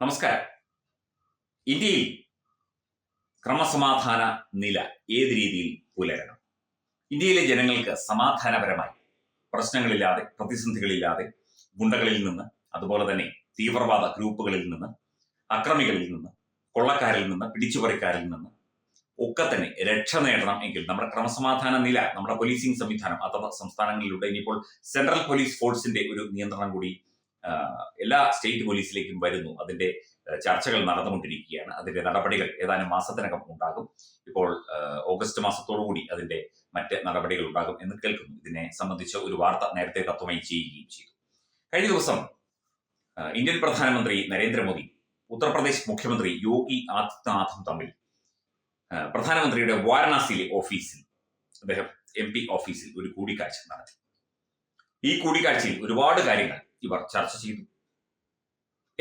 നമസ്കാരം. ഇന്ത്യയിൽ ക്രമസമാധാന നില ഏത് രീതിയിൽ പുലരണം? ഇന്ത്യയിലെ ജനങ്ങൾക്ക് സമാധാനപരമായി പ്രശ്നങ്ങളില്ലാതെ പ്രതിസന്ധികളില്ലാതെ ഗുണ്ടകളിൽ നിന്ന് അതുപോലെ തന്നെ തീവ്രവാദ ഗ്രൂപ്പുകളിൽ നിന്ന് അക്രമികളിൽ നിന്ന് കൊള്ളക്കാരിൽ നിന്ന് പിടിച്ചുപറിക്കാരിൽ നിന്ന് ഒക്കെ തന്നെ രക്ഷ നേടണം എങ്കിൽ നമ്മുടെ ക്രമസമാധാന നില നമ്മുടെ പോലീസിംഗ് സംവിധാനം അഥവാ സംസ്ഥാനങ്ങളിലൂടെ ഇനിയിപ്പോൾ സെൻട്രൽ പോലീസ് ഫോഴ്സിന്റെ ഒരു നിയന്ത്രണം കൂടി എല്ലാ സ്റ്റേറ്റ് പോലീസിലേക്കും വരുന്നു. അതിന്റെ ചർച്ചകൾ നടന്നുകൊണ്ടിരിക്കുകയാണ്. അതിന്റെ നടപടികൾ ഏതാനും മാസത്തിനകം ഉണ്ടാകും. ഇപ്പോൾ ഓഗസ്റ്റ് മാസത്തോടുകൂടി അതിന്റെ മറ്റ് നടപടികൾ ഉണ്ടാകും എന്ന് കേൾക്കുന്നു. ഇതിനെ സംബന്ധിച്ച ഒരു വാർത്ത നേരത്തെ തത്വമായി ചെയ്യുകയും ചെയ്തു. കഴിഞ്ഞ ദിവസം ഇന്ത്യൻ പ്രധാനമന്ത്രി നരേന്ദ്രമോദി ഉത്തർപ്രദേശ് മുഖ്യമന്ത്രി യോഗി ആദിത്യനാഥും തമ്മിൽ പ്രധാനമന്ത്രിയുടെ വാരണാസിയിലെ ഓഫീസിൽ അദ്ദേഹം എം പി ഓഫീസിൽ ഒരു കൂടിക്കാഴ്ച നടത്തി. ഈ കൂടിക്കാഴ്ചയിൽ ഒരുപാട് കാര്യങ്ങൾ ഇവർ ചർച്ച ചെയ്തു.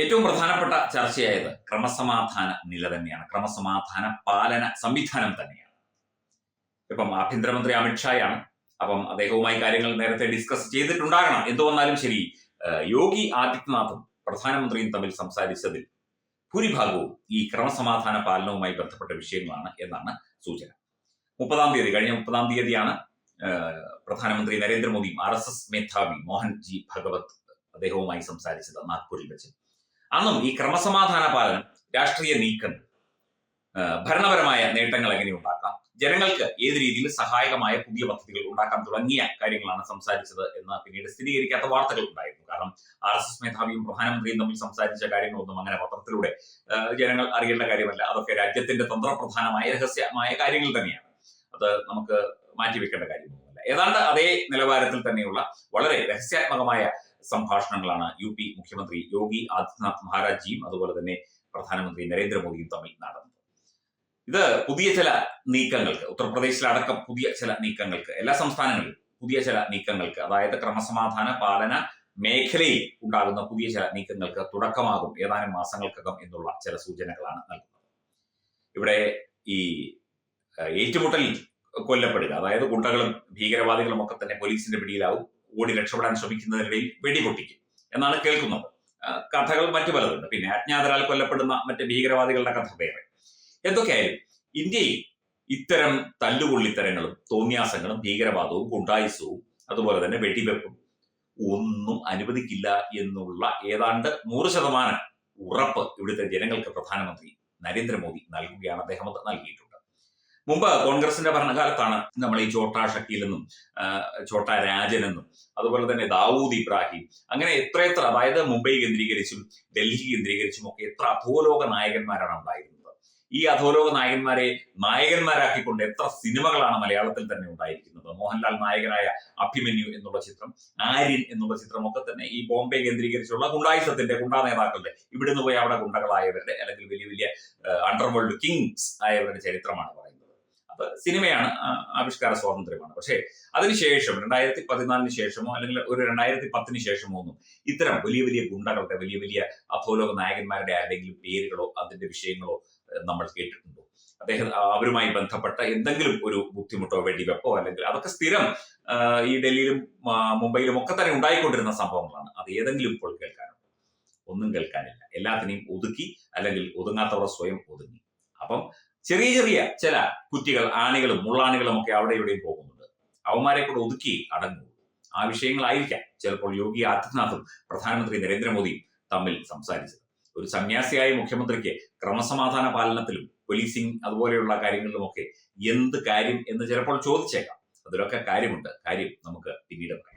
ഏറ്റവും പ്രധാനപ്പെട്ട ചർച്ചയായത് ക്രമസമാധാന നില തന്നെയാണ്. ക്രമസമാധാന പാലന സംവിധാനം തന്നെയാണ്. ഇപ്പം ആഭ്യന്തരമന്ത്രി അമിത്ഷായാണ് അപ്പം അദ്ദേഹവുമായി കാര്യങ്ങൾ നേരത്തെ ഡിസ്കസ് ചെയ്തിട്ടുണ്ടാകണം. എന്തു വന്നാലും ശരി യോഗി ആദിത്യനാഥും പ്രധാനമന്ത്രിയും തമ്മിൽ സംസാരിച്ചതിൽ ഭൂരിഭാഗവും ഈ ക്രമസമാധാന പാലനവുമായി ബന്ധപ്പെട്ട വിഷയങ്ങളാണ് എന്നാണ് സൂചന. മുപ്പതാം തീയതി കഴിഞ്ഞ മുപ്പതാം തീയതിയാണ് പ്രധാനമന്ത്രി നരേന്ദ്രമോദിയും ആർ എസ് എസ് മേധാവി മോഹൻ ജി ഭഗവത് അദ്ദേഹവുമായി സംസാരിച്ചത് നാഗ്പൂരിൽ വെച്ച്. അന്നും ഈ ക്രമസമാധാന പാലനം രാഷ്ട്രീയ നീക്കം ഭരണപരമായ നേട്ടങ്ങൾ എങ്ങനെ ഉണ്ടാക്കാം? ജനങ്ങൾക്ക് ഏത് രീതിയിൽ സഹായകമായ പുതിയ പദ്ധതികൾ ഉണ്ടാക്കാൻ തുടങ്ങിയ കാര്യങ്ങളാണ് സംസാരിച്ചത് എന്ന് പിന്നീട് സ്ഥിരീകരിക്കാത്ത വാർത്തകൾ ഉണ്ടായിരുന്നു. കാരണം ആർ എസ് എസ് മേധാവിയും പ്രധാനമന്ത്രിയും തമ്മിൽ സംസാരിച്ച കാര്യങ്ങളൊന്നും അങ്ങനെ പത്രത്തിലൂടെ ജനങ്ങൾ അറിയേണ്ട കാര്യമല്ല. അതൊക്കെ രാജ്യത്തിന്റെ തന്ത്രപ്രധാനമായ രഹസ്യമായ കാര്യങ്ങൾ തന്നെയാണ്. അത് നമുക്ക് മാറ്റിവെക്കേണ്ട കാര്യമൊന്നുമല്ല. ഏതാണ്ട് അതേ നിലവാരത്തിൽ തന്നെയുള്ള വളരെ രഹസ്യാത്മകമായ സംഭാഷണങ്ങളാണ് യു പി മുഖ്യമന്ത്രി യോഗി ആദിത്യനാഥ് മഹാരാജിയും അതുപോലെ തന്നെ പ്രധാനമന്ത്രി നരേന്ദ്രമോദിയും തമ്മിൽ നടന്നത്. ഇത് പുതിയ ചില നീക്കങ്ങൾക്ക് ഉത്തർപ്രദേശിലടക്കം പുതിയ ചില നീക്കങ്ങൾക്ക് എല്ലാ സംസ്ഥാനങ്ങളിലും പുതിയ ചില നീക്കങ്ങൾക്ക് അതായത് ക്രമസമാധാന പാലന മേഖലയിൽ ഉണ്ടാകുന്ന പുതിയ ചില നീക്കങ്ങൾക്ക് തുടക്കമാകും ഏതാനും മാസങ്ങൾക്കകം എന്നുള്ള ചില സൂചനകളാണ് നൽകുന്നത്. ഇവിടെ ഈ ഏറ്റുമുട്ടലിൽ കൊല്ലപ്പെടുക അതായത് ഗുണ്ടകളും ഭീകരവാദികളും ഒക്കെ തന്നെ പോലീസിന്റെ പിടിയിലാവും. ഓടി രക്ഷപ്പെടാൻ ശ്രമിക്കുന്നതിനിടയിൽ വെടിപൊട്ടിക്കും എന്നാണ് കേൾക്കുന്നത്. കഥകൾ മറ്റു പലതുണ്ട്. പിന്നെ അജ്ഞാതരാൽ കൊല്ലപ്പെടുന്ന മറ്റ് ഭീകരവാദികളുടെ കഥ വേറെ. എന്തൊക്കെയായാലും ഇന്ത്യയിൽ ഇത്തരം തല്ലുകൊള്ളിത്തരങ്ങളും തോന്നിയാസങ്ങളും ഭീകരവാദവും ഗുണ്ടായുസവും അതുപോലെ തന്നെ വെടിവെപ്പും ഒന്നും അനുവദിക്കില്ല എന്നുള്ള ഏതാണ്ട് നൂറ് ശതമാനം ഉറപ്പ് ഇവിടുത്തെ ജനങ്ങൾക്ക് പ്രധാനമന്ത്രി നരേന്ദ്രമോദി നൽകുകയാണ്. അദ്ദേഹം അത് നൽകിയിട്ടുണ്ട്. മുമ്പ് കോൺഗ്രസിന്റെ ഭരണകാലത്താണ് നമ്മൾ ഈ ചോട്ടാ രാജനെന്നും ചോട്ടാ രാജൻ എന്നും അതുപോലെ തന്നെ ദാവൂദ് ഇബ്രാഹിം അങ്ങനെ എത്ര എത്ര അതായത് മുംബൈ കേന്ദ്രീകരിച്ചും ഡൽഹി കേന്ദ്രീകരിച്ചും ഒക്കെ എത്ര അധോലോക നായകന്മാരാണ് ഉണ്ടായിരുന്നത്. ഈ അധോലോക നായകന്മാരെ നായകന്മാരാക്കിക്കൊണ്ട് എത്ര സിനിമകളാണ് മലയാളത്തിൽ തന്നെ ഉണ്ടായിരിക്കുന്നത്. മോഹൻലാൽ നായകനായ അഭിമന്യു എന്നുള്ള ചിത്രം ആര്യൻ എന്നുള്ള ചിത്രമൊക്കെ തന്നെ ഈ ബോംബെ കേന്ദ്രീകരിച്ചുള്ള ഗുണ്ടായുസത്തിന്റെ ഗുണ്ടാ നേതാക്കളുടെ ഇവിടുന്ന് പോയി അവിടെ ഗുണ്ടകളായവരുടെ അല്ലെങ്കിൽ വലിയ വലിയ അണ്ടർവേൾഡ് കിങ്സ് ആയവരുടെ ചരിത്രമാണ് പറയുന്നത്. സിനിമയാണ് ആവിഷ്കാര സ്വാതന്ത്ര്യമാണ്. പക്ഷേ അതിനുശേഷം രണ്ടായിരത്തി പതിനാലിന് ശേഷമോ അല്ലെങ്കിൽ ഒരു രണ്ടായിരത്തി പത്തിന് ശേഷമോ ഒന്നും ഇത്തരം വലിയ വലിയ ഗുണ്ടകളുടെ വലിയ വലിയ അധോലോക നായകന്മാരുടെ ആരുടെങ്കിലും പേരുകളോ അതിന്റെ വിഷയങ്ങളോ നമ്മൾ കേട്ടിട്ടുണ്ടോ? അദ്ദേഹം അവരുമായി ബന്ധപ്പെട്ട എന്തെങ്കിലും ഒരു ബുദ്ധിമുട്ടോ വെടിവെപ്പോ അല്ലെങ്കിൽ അതൊക്കെ സ്ഥിരം ഈ ഡൽഹിയിലും മുംബൈയിലും ഒക്കെ തന്നെ ഉണ്ടായിക്കൊണ്ടിരുന്ന സംഭവങ്ങളാണ്. അത് ഏതെങ്കിലും ഇപ്പോൾ കേൾക്കാനുണ്ടോ. ഒന്നും കേൾക്കാനില്ല. എല്ലാത്തിനെയും ഒതുക്കി അല്ലെങ്കിൽ ഒതുങ്ങാത്തവർ സ്വയം ഒതുങ്ങി. അപ്പം ചെറിയ ചെറിയ ചില കുറ്റികൾ ആണികളും മുള്ളാണികളും ഒക്കെ അവിടെ ഇവിടെയും പോകുന്നുണ്ട്. അവന്മാരെ കൂടെ ഒതുക്കി അടങ്ങുള്ളൂ ആ വിഷയങ്ങളായിരിക്കാം ചിലപ്പോൾ യോഗി ആദിത്യനാഥും പ്രധാനമന്ത്രി നരേന്ദ്രമോദിയും തമ്മിൽ സംസാരിച്ചത്. ഒരു സന്യാസിയായ മുഖ്യമന്ത്രിക്ക് ക്രമസമാധാന പാലനത്തിലും പോലീസിംഗ് അതുപോലെയുള്ള കാര്യങ്ങളിലുമൊക്കെ എന്ത് കാര്യം എന്ന് ചിലപ്പോൾ ചോദിച്ചേക്കാം. അതിലൊക്കെ കാര്യമുണ്ട്. കാര്യം നമുക്ക് പിന്നീട് പറയാം.